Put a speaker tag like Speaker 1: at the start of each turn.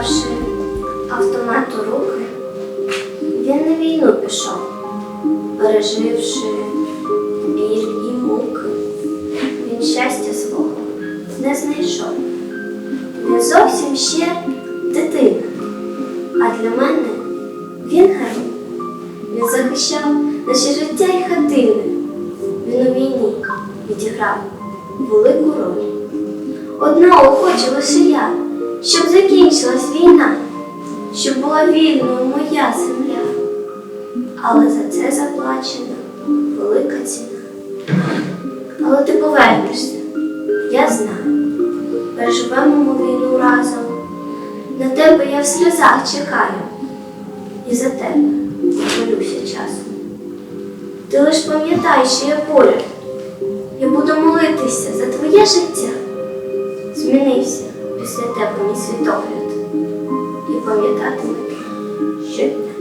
Speaker 1: взявши автомат у руки, він на війну пішов, переживши біль і муки. Він щастя свого не знайшов. Не зовсім ще дитина, а для мене він герой. Він захищав наше життя і хатини. Він у війні відіграв велику роль. Одного хочу лише я, щоб була вільною моя земля. Але за це заплачена велика ціна. Але ти повернешся, я знаю. Переживемо ми війну разом. На тебе я в сльозах чекаю. І за тебе молюся часом. Ти лиш пам'ятай, що я поряд. Я буду молитися за твоє життя. Змінився після тебе мій світогляд kobieta, ty szyk.